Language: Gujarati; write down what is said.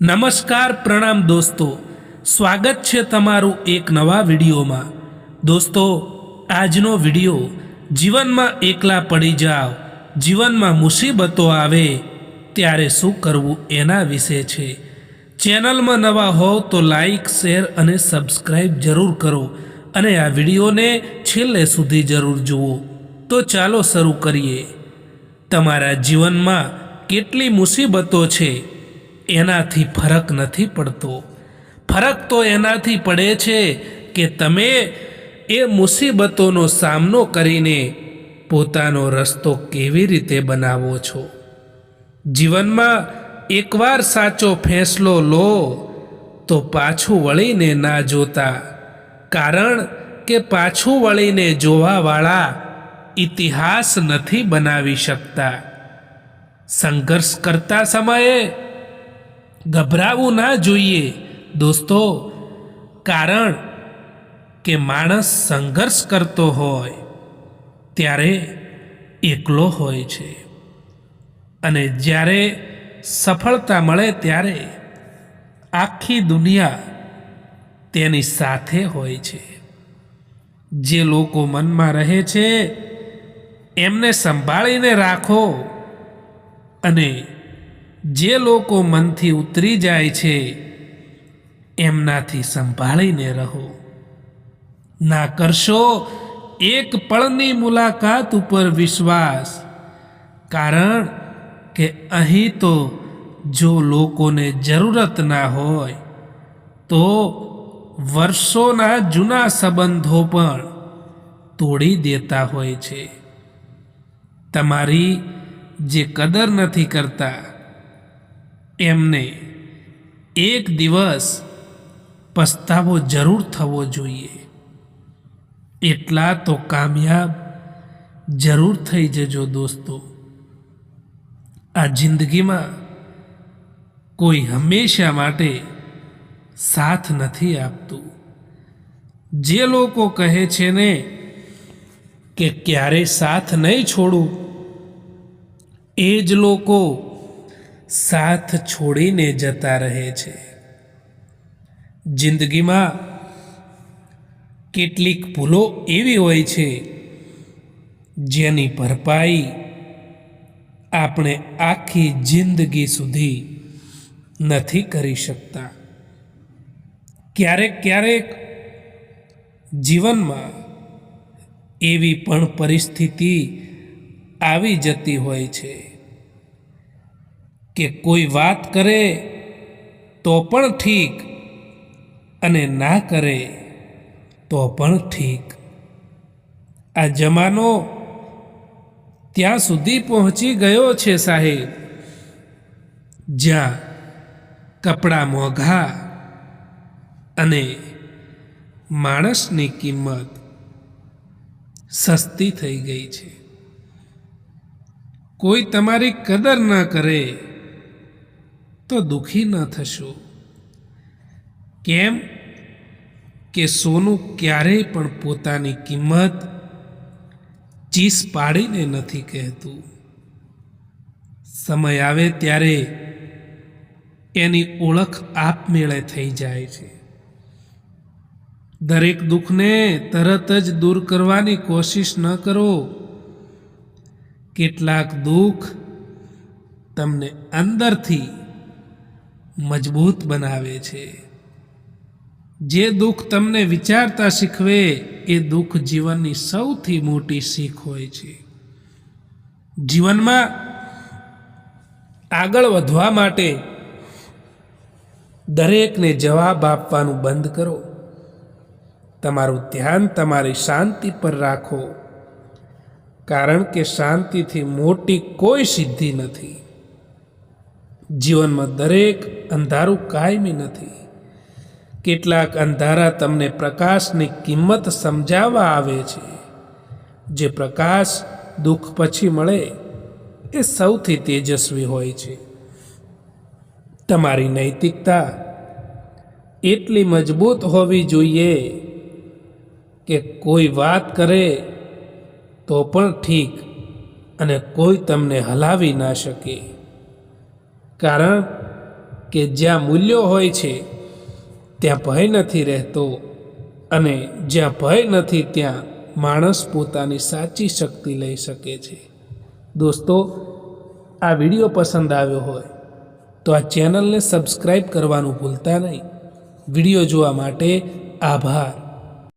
નમસ્કાર પ્રણામ દોસ્તો. સ્વાગત છે તમારું એક નવા વિડીયોમાં. દોસ્તો, આજનો વીડિયો જીવનમાં એકલા પડી જાઓ જીવનમાં મુસીબતો આવે, ત્યારે શું કરવું એના વિશે છે. ચેનલમાં નવા હોવ તો લાઈક, શેર અને સબસ્ક્રાઈબ જરૂર કરો અને આ વિડીયોને છેલ્લે સુધી જરૂર જુઓ. તો ચાલો શરૂ કરીએ. તમારા જીવનમાં કેટલી મુસીબતો છે? એનાથી ફરક નથી પડતો. ફરક તો એનાથી પડે છે કે તમે એ મુસીબતોનો સામનો કરીને પોતાનો રસ્તો કેવી રીતે બનાવો છો. જીવનમાં એકવાર સાચો ફેંસલો લો, તો પાછું વળીને ના જોતા. કારણ કે પાછું વળીને જોવાવાળા ઇતિહાસ નથી બનાવી શકતા. સંઘર્ષ કરતા સમયે ગભરાવું ના જોઈએ, દોસ્તો. કારણ કે માણસ સંઘર્ષ કરતો હોય, ત્યારે એકલો હોય છે. અને જ્યારે સફળતા મળે ત્યારે આખી દુનિયા તેની સાથે હોય છે. જે લોકો મનમાં રહે છે, એમને સંભાળીને રાખો અને જે લોકો મનથી ઉતરી જાય છે, એમનાથી સંભાળીને રહો. ના કરશો એક પળની મુલાકાત ઉપર વિશ્વાસ, કારણ કે અહીં તો જો લોકોને જરૂરત ના હોય, તો વર્ષોના જૂના સંબંધો પણ તોડી દેતા હોય છે. તમારી જે કદર નથી કરતા એમને એક દિવસ પસ્તાવો જરૂર થવો જોઈએ. એટલા તો કામયાબ જરૂર થઈ જજો દોસ્તો. આ જિંદગીમાં કોઈ હંમેશા માટે સાથ નથી આપતું. જે લોકો કહે છે ને કે ક્યારે સાથ નહીં છોડું, એ જ લોકો સાથ છોડીને જતા રહે છે. જિંદગીમાં કેટલીક ભૂલો એવી હોય છે, જેની ભરપાઈ આપણે આખી જિંદગી સુધી નથી કરી શકતા. ક્યારેક ક્યારેક જીવનમાં એવી પણ પરિસ્થિતિ આવી જતી હોય છે. કે કોઈ વાત કરે તો પણ ઠીક અને ના કરે તો પણ ઠીક. આ જમાનો ત્યાં સુધી પહોંચી ગયો છે સાહેબ. જ્યાં કપડાં મોંઘા અને માણસની કિંમત સસ્તી થઈ ગઈ છે. કોઈ તમારી કદર ન કરે તો દુઃખી ન થશો. કેમ? કે સોનું ક્યારેય પણ પોતાની કિંમત ચીસ પાડીને નથી કહેતું. સમય આવે ત્યારે એની ઓળખ આપમેળે થઈ જાય છે. દરેક દુઃખને તરત જ દૂર કરવાની કોશિશ ન કરો. કેટલાક દુઃખ તમને અંદરથી મજબૂત બનાવે છે. જે દુઃખ તમને વિચારતા શીખવે, એ દુઃખ જીવનની સૌથી મોટી શીખ હોય છે. જીવનમાં આગળ વધવા માટે દરેકને જવાબ આપવાનું બંધ કરો. તમારું ધ્યાન તમારી શાંતિ પર રાખો. કારણ કે શાંતિથી મોટી કોઈ સિદ્ધિ નથી. જીવનમાં દરેક અંધારું કાયમી નથી. કેટલાક અંધારા તમને પ્રકાશની કિંમત સમજાવવા આવે છે. જે પ્રકાશ દુઃખ પછી મળે, એ સૌથી તેજસ્વી હોય છે. તમારી નૈતિકતા એટલી મજબૂત હોવી જોઈએ કે કોઈ વાત કરે તો પણ ઠીક અને કોઈ તમને હલાવી ના શકે. કારણ કે જ્યાં મૂલ્યો હોય છે, ત્યાં ભય નથી રહેતો અને જ્યાં ભય નથી, ત્યાં માણસ પોતાની સાચી શક્તિ લઈ શકે છે. દોસ્તો, આ વીડિયો પસંદ આવ્યો હોય, તો આ ચેનલને સબસ્ક્રાઈબ કરવાનું ભૂલતા નહીં. વીડિયો જોવા માટે આભાર.